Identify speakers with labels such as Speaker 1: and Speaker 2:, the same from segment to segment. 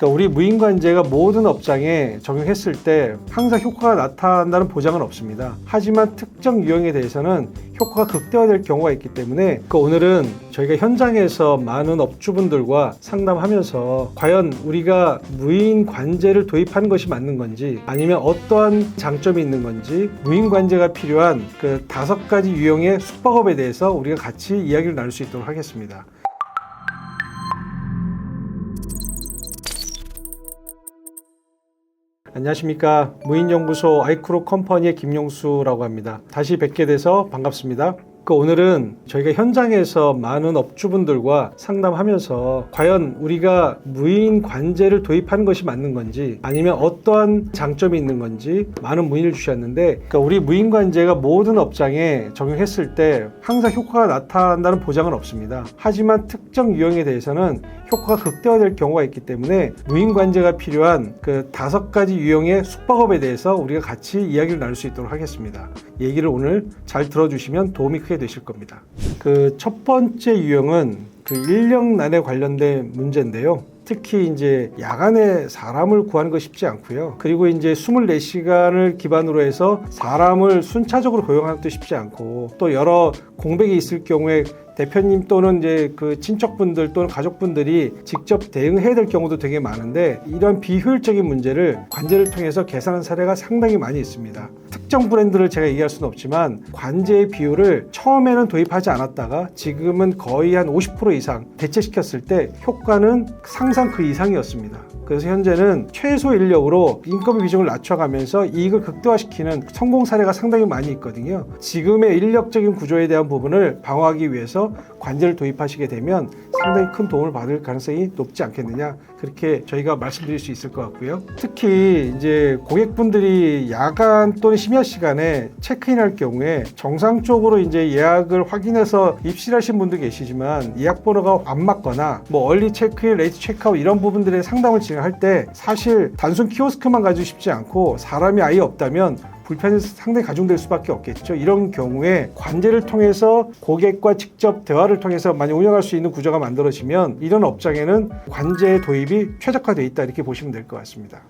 Speaker 1: 그러니까 우리 무인관제가 모든 업장에 적용했을 때 항상 효과가 나타난다는 보장은 없습니다. 하지만 특정 유형에 대해서는 효과가 극대화될 경우가 있기 때문에 그러니까 오늘은 저희가 현장에서 많은 업주분들과 상담하면서 과연 우리가 무인관제를 도입하는 것이 맞는 건지 아니면 어떠한 장점이 있는 건지 무인관제가 필요한 그 다섯 가지 유형의 숙박업에 대해서 우리가 같이 이야기를 나눌 수 있도록 하겠습니다. 안녕하십니까 무인연구소 아이크로 컴퍼니의 김용수라고 합니다. 다시 뵙게 돼서 반갑습니다. 그 오늘은 저희가 현장에서 많은 업주분들과 상담하면서 과연 우리가 무인 관제를 도입하는 것이 맞는 건지 아니면 어떠한 장점이 있는 건지 많은 문의를 주셨는데 그러니까 우리 무인 관제가 모든 업장에 적용했을 때 항상 효과가 나타난다는 보장은 없습니다. 하지만 특정 유형에 대해서는 효과가 극대화될 경우가 있기 때문에 무인 관제가 필요한 그 다섯 가지 유형의 숙박업에 대해서 우리가 같이 이야기를 나눌 수 있도록 하겠습니다. 얘기를 오늘 잘 들어주시면 도움이 크게 되실 겁니다. 그 첫 번째 유형은 그 인력난에 관련된 문제인데요. 특히 이제 야간에 사람을 구하는 거 쉽지 않고요. 그리고 이제 24시간을 기반으로 해서 사람을 순차적으로 고용하는 것도 쉽지 않고 또 여러 공백이 있을 경우에 대표님 또는 이제 그 친척분들 또는 가족분들이 직접 대응해야 될 경우도 되게 많은데 이런 비효율적인 문제를 관제를 통해서 개선한 사례가 상당히 많이 있습니다. 특정 브랜드를 제가 얘기할 수는 없지만 관제의 비율을 처음에는 도입하지 않았다가 지금은 거의 한 50% 이상 대체시켰을 때 효과는 상상 그 이상이었습니다. 그래서 현재는 최소 인력으로 인건비 비중을 낮춰가면서 이익을 극대화시키는 성공 사례가 상당히 많이 있거든요. 지금의 인력적인 구조에 대한 부분을 방어하기 위해서 관제를 도입하시게 되면 상당히 큰 도움을 받을 가능성이 높지 않겠느냐 그렇게 저희가 말씀드릴 수 있을 것 같고요. 특히 이제 고객분들이 야간 또는 심야 시간에 체크인할 경우에 정상적으로 이제 예약을 확인해서 입실하신 분도 계시지만 예약 번호가 안 맞거나 뭐 얼리 체크인, 레이트 체크아웃 이런 부분들의 상담을 진행 할 때 사실 단순 키오스크만 가지고 싶지 않고 사람이 아예 없다면 불편이 상당히 가중될 수밖에 없겠죠. 이런 경우에 관제를 통해서 고객과 직접 대화를 통해서 많이 운영할 수 있는 구조가 만들어지면 이런 업장에는 관제 도입이 최적화되어 있다 이렇게 보시면 될 것 같습니다.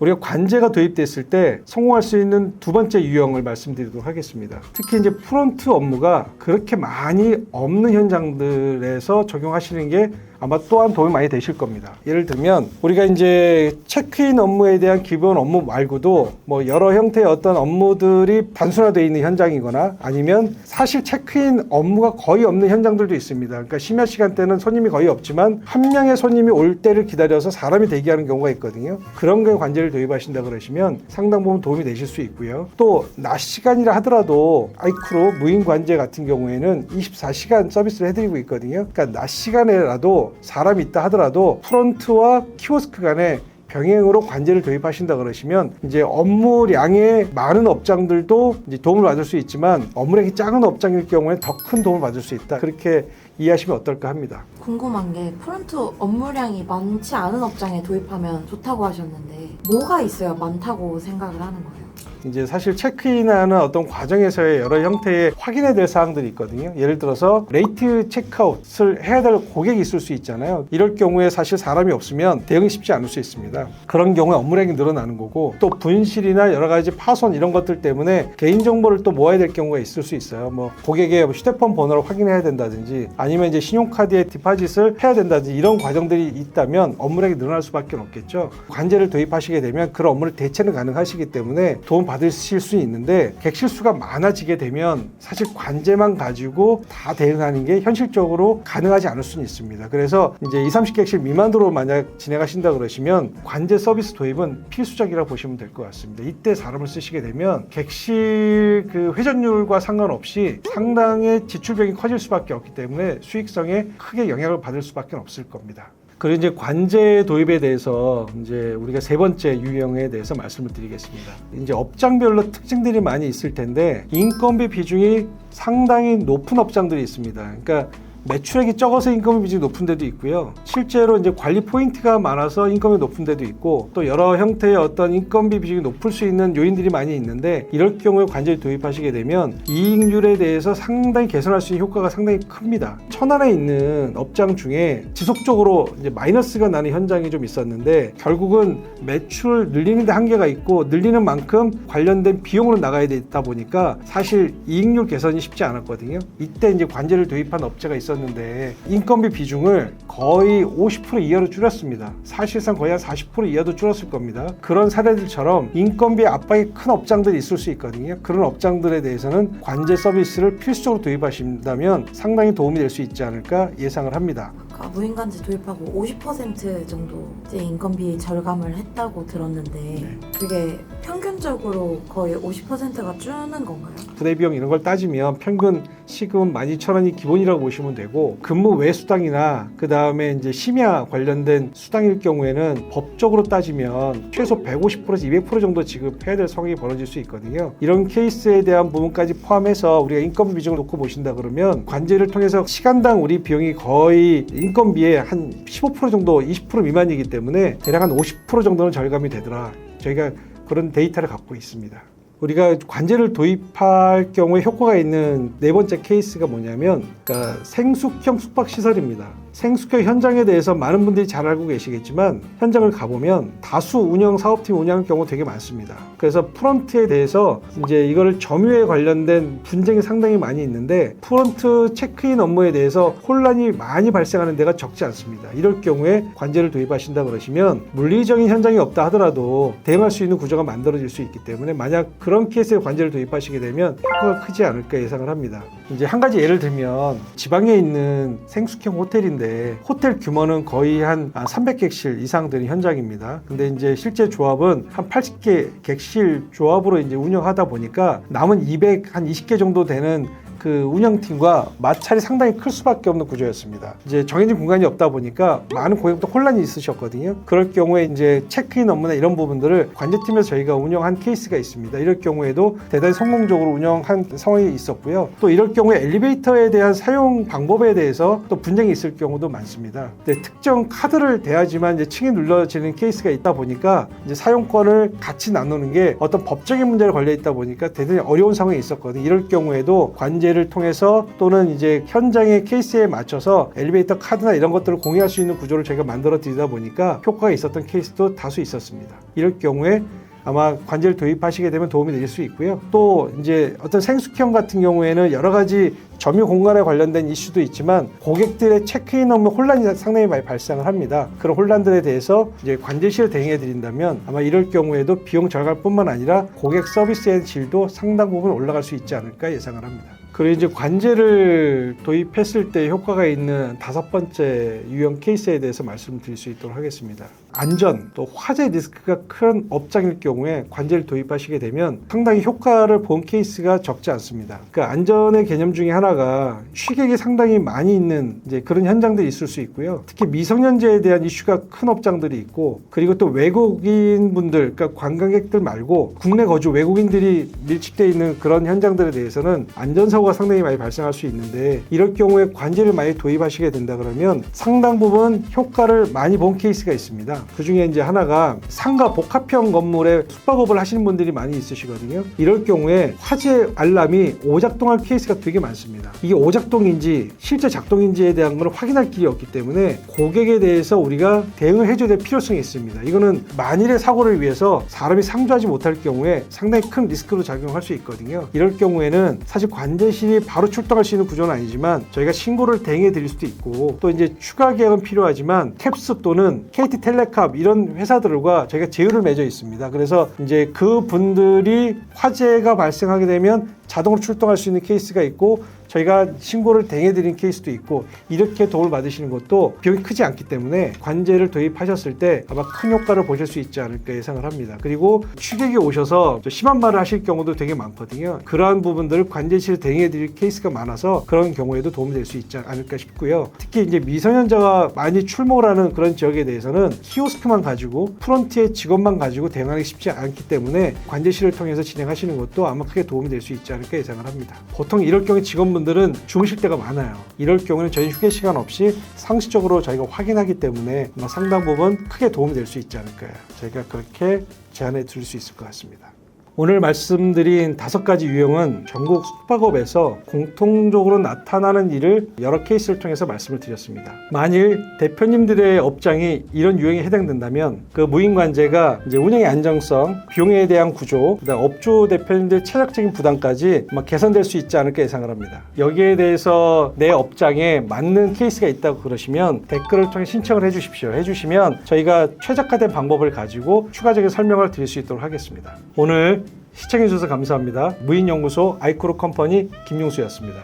Speaker 1: 우리가 관제가 도입됐을 때 성공할 수 있는 두 번째 유형을 말씀드리도록 하겠습니다. 특히 이제 프론트 업무가 그렇게 많이 없는 현장들에서 적용하시는 게 아마 또한 도움이 많이 되실 겁니다. 예를 들면 우리가 이제 체크인 업무에 대한 기본 업무 말고도 뭐 여러 형태의 어떤 업무들이 단순화되어 있는 현장이거나 아니면 사실 체크인 업무가 거의 없는 현장들도 있습니다. 그러니까 심야 시간대는 손님이 거의 없지만 한 명의 손님이 올 때를 기다려서 사람이 대기하는 경우가 있거든요. 그런 경우 관제를 도입하신다 그러시면 상당 부분 도움이 되실 수 있고요. 또 낮 시간이라 하더라도 아이크로 무인 관제 같은 경우에는 24시간 서비스를 해드리고 있거든요. 그러니까 낮 시간에라도 사람이 있다 하더라도 프론트와 키오스크 간에 병행으로 관제를 도입하신다 그러시면 이제 업무량의 많은 업장들도 이제 도움을 받을 수 있지만 업무량이 작은 업장일 경우에 더 큰 도움을 받을 수 있다. 그렇게 이해하시면 어떨까 합니다.
Speaker 2: 궁금한 게 프론트 업무량이 많지 않은 업장에 도입하면 좋다고 하셨는데 뭐가 있어야 많다고 생각을 하는 거예요?
Speaker 1: 이제 사실 체크인하는 어떤 과정에서의 여러 형태의 확인해야 될 사항들이 있거든요. 예를 들어서 레이트 체크아웃을 해야 될 고객이 있을 수 있잖아요. 이럴 경우에 사실 사람이 없으면 대응이 쉽지 않을 수 있습니다. 그런 경우에 업무량이 늘어나는 거고 또 분실이나 여러 가지 파손 이런 것들 때문에 개인 정보를 또 모아야 될 경우가 있을 수 있어요. 뭐 고객의 휴대폰 번호를 확인해야 된다든지 아니면 이제 신용카드에 디파짓을 해야 된다든지 이런 과정들이 있다면 업무량이 늘어날 수밖에 없겠죠. 관제를 도입하시게 되면 그런 업무를 대체는 가능하시기 때문에 도움 받 으실 수 있는데 객실수가 많아지게 되면 사실 관제만 가지고 다 대응하는 게 현실적으로 가능하지 않을 수는 있습니다. 그래서 이제 20, 30객실 미만으로 만약 진행하신다 그러시면 관제 서비스 도입은 필수적이라 보시면 될 것 같습니다. 이때 사람을 쓰시게 되면 객실 그 회전율과 상관없이 상당히 지출비용이 커질 수밖에 없기 때문에 수익성에 크게 영향을 받을 수밖에 없을 겁니다. 그리고 이제 관제 도입에 대해서 이제 우리가 세 번째 유형에 대해서 말씀을 드리겠습니다. 이제 업장별로 특징들이 많이 있을 텐데 인건비 비중이 상당히 높은 업장들이 있습니다. 그러니까 매출액이 적어서 인건비 비중이 높은 데도 있고요. 실제로 이제 관리 포인트가 많아서 인건비 높은 데도 있고 또 여러 형태의 어떤 인건비 비중이 높을 수 있는 요인들이 많이 있는데 이럴 경우에 관제를 도입하시게 되면 이익률에 대해서 상당히 개선할 수 있는 효과가 상당히 큽니다. 천안에 있는 업장 중에 지속적으로 이제 마이너스가 나는 현장이 좀 있었는데 결국은 매출을 늘리는 데 한계가 있고 늘리는 만큼 관련된 비용으로 나가야 되다 보니까 사실 이익률 개선이 쉽지 않았거든요. 이때 이제 관제를 도입한 업체가 있었 는데 인건비 비중을 거의 50% 이하로 줄였습니다. 사실상 거의 한 40% 이하도 줄었을 겁니다. 그런 사례들처럼 인건비 압박이 큰 업장들이 있을 수 있거든요. 그런 업장들에 대해서는 관제 서비스를 필수적으로 도입하신다면 상당히 도움이 될 수 있지 않을까 예상을 합니다.
Speaker 2: 아까 무인관제 도입하고 50% 정도 이제 인건비 절감을 했다고 들었는데
Speaker 1: 네.
Speaker 2: 그게 평균적으로 거의 50%가 주는 건가요?
Speaker 1: 부대 비용 이런 걸 따지면 평균 시급은 12,000원이 기본이라고 보시면 되고 근무 외 수당이나 그 다음에 이제 심야 관련된 수당일 경우에는 법적으로 따지면 최소 150%에서 200% 정도 지급해야 될 상황이 벌어질 수 있거든요. 이런 케이스에 대한 부분까지 포함해서 우리가 인건비 비중을 놓고 보신다 그러면 관제를 통해서 시간당 우리 비용이 거의 인건비의 한 15% 정도 20% 미만이기 때문에 대략 한 50% 정도는 절감이 되더라. 저희가 그런 데이터를 갖고 있습니다. 우리가 관제를 도입할 경우에 효과가 있는 네 번째 케이스가 뭐냐면 그러니까 생숙형 숙박 시설입니다. 생숙형 현장에 대해서 많은 분들이 잘 알고 계시겠지만 현장을 가보면 다수 운영 사업팀 운영할 경우 되게 많습니다. 그래서 프런트에 대해서 이제 이거를 점유에 관련된 분쟁이 상당히 많이 있는데 프런트 체크인 업무에 대해서 혼란이 많이 발생하는 데가 적지 않습니다. 이럴 경우에 관제를 도입하신다 그러시면 물리적인 현장이 없다 하더라도 대응할 수 있는 구조가 만들어질 수 있기 때문에 만약 그런 케이스에 관제를 도입하시게 되면 효과가 크지 않을까 예상을 합니다. 이제 한 가지 예를 들면 지방에 있는 생숙형 호텔인데 호텔 규모는 거의 한 300객실 이상 되는 현장입니다. 근데 이제 실제 조합은 한 80개 객실 조합으로 이제 운영하다 보니까 남은 200, 한 20개 정도 되는 그 운영팀과 마찰이 상당히 클 수밖에 없는 구조였습니다. 이제 정해진 공간이 없다 보니까 많은 고객도 혼란이 있으셨거든요. 그럴 경우에 이제 체크인 업무나 이런 부분들을 관제팀에서 저희가 운영한 케이스가 있습니다. 이럴 경우에도 대단히 성공적으로 운영한 상황이 있었고요. 또 이럴 경우에 엘리베이터에 대한 사용 방법에 대해서 또 분쟁이 있을 경우도 많습니다. 특정 카드를 대야지만 이제 층이 눌러지는 케이스가 있다 보니까 이제 사용권을 같이 나누는 게 어떤 법적인 문제가 걸려 있다 보니까 대단히 어려운 상황이 있었거든요. 이럴 경우에도 관제 를 통해서 또는 이제 현장의 케이스에 맞춰서 엘리베이터 카드나 이런 것들을 공유할 수 있는 구조를 저희가 만들어 드리다 보니까 효과가 있었던 케이스도 다수 있었습니다. 이럴 경우에 아마 관제를 도입하시게 되면 도움이 될 수 있고요. 또 이제 어떤 생숙형 같은 경우에는 여러 가지 점유 공간에 관련된 이슈도 있지만 고객들의 체크인 업무 혼란이 상당히 많이 발생을 합니다. 그런 혼란들에 대해서 이제 관제 시를 대응해 드린다면 아마 이럴 경우에도 비용 절감뿐만 아니라 고객 서비스의 질도 상당 부분 올라갈 수 있지 않을까 예상을 합니다. 그리고 이제 관제를 도입했을 때 효과가 있는 다섯 번째 유형 케이스에 대해서 말씀드릴 수 있도록 하겠습니다. 안전 또 화재 리스크가 큰 업장일 경우에 관제를 도입하시게 되면 상당히 효과를 본 케이스가 적지 않습니다. 그 안전의 개념 중에 하나가 취객이 상당히 많이 있는 이제 그런 현장들이 있을 수 있고요. 특히 미성년자에 대한 이슈가 큰 업장들이 있고 그리고 또 외국인 분들 그러니까 관광객들 말고 국내 거주 외국인들이 밀집되어 있는 그런 현장들에 대해서는 안전사고가 상당히 많이 발생할 수 있는데 이럴 경우에 관제를 많이 도입하시게 된다 그러면 상당 부분 효과를 많이 본 케이스가 있습니다. 그 중에 이제 하나가 상가 복합형 건물에 숙박업을 하시는 분들이 많이 있으시거든요. 이럴 경우에 화재 알람이 오작동할 케이스가 되게 많습니다. 이게 오작동인지 실제 작동인지에 대한 걸 확인할 길이 없기 때문에 고객에 대해서 우리가 대응을 해줘야 될 필요성이 있습니다. 이거는 만일의 사고를 위해서 사람이 상주하지 못할 경우에 상당히 큰 리스크로 작용할 수 있거든요. 이럴 경우에는 사실 관제실이 바로 출동할 수 있는 구조는 아니지만 저희가 신고를 대행해 드릴 수도 있고 또 이제 추가 계약은 필요하지만 캡스 또는 KT 텔레 캅 이런 회사들과 저희가 제휴를 맺어 있습니다. 그래서 이제 그 분들이 화재가 발생하게 되면 자동으로 출동할 수 있는 케이스가 있고 저희가 신고를 대행해드린 케이스도 있고 이렇게 도움을 받으시는 것도 비용이 크지 않기 때문에 관제를 도입하셨을 때 아마 큰 효과를 보실 수 있지 않을까 예상을 합니다. 그리고 취객이 오셔서 좀 심한 말을 하실 경우도 되게 많거든요. 그러한 부분들을 관제실 대행해드릴 케이스가 많아서 그런 경우에도 도움이 될 수 있지 않을까 싶고요. 특히 이제 미성년자가 많이 출몰 하는 그런 지역에 대해서는 키오스크만 가지고 프론트의 직원만 가지고 대응하기 쉽지 않기 때문에 관제실을 통해서 진행하시는 것도 아마 크게 도움이 될 수 있지 않을까 예상을 합니다. 보통 이럴 경우 직원분들 분들은 주무실 때가 많아요. 이럴 경우는 저희 휴게 시간 없이 상시적으로 저희가 확인하기 때문에 상당 부분 크게 도움이 될 수 있지 않을까요? 저희가 그렇게 제안해 드릴 수 있을 것 같습니다. 오늘 말씀드린 다섯 가지 유형은 전국 숙박업에서 공통적으로 나타나는 일을 여러 케이스를 통해서 말씀을 드렸습니다. 만일 대표님들의 업장이 이런 유형에 해당된다면 그 무인관제가 이제 운영의 안정성, 비용에 대한 구조, 그다음 업주 대표님들 체력적인 부담까지 막 개선될 수 있지 않을까 예상을 합니다. 여기에 대해서 내 업장에 맞는 케이스가 있다고 그러시면 댓글을 통해 신청을 해주십시오. 해주시면 저희가 최적화된 방법을 가지고 추가적인 설명을 드릴 수 있도록 하겠습니다. 오늘 시청해주셔서 감사합니다. 무인연구소 아이크로 컴퍼니 김용수였습니다.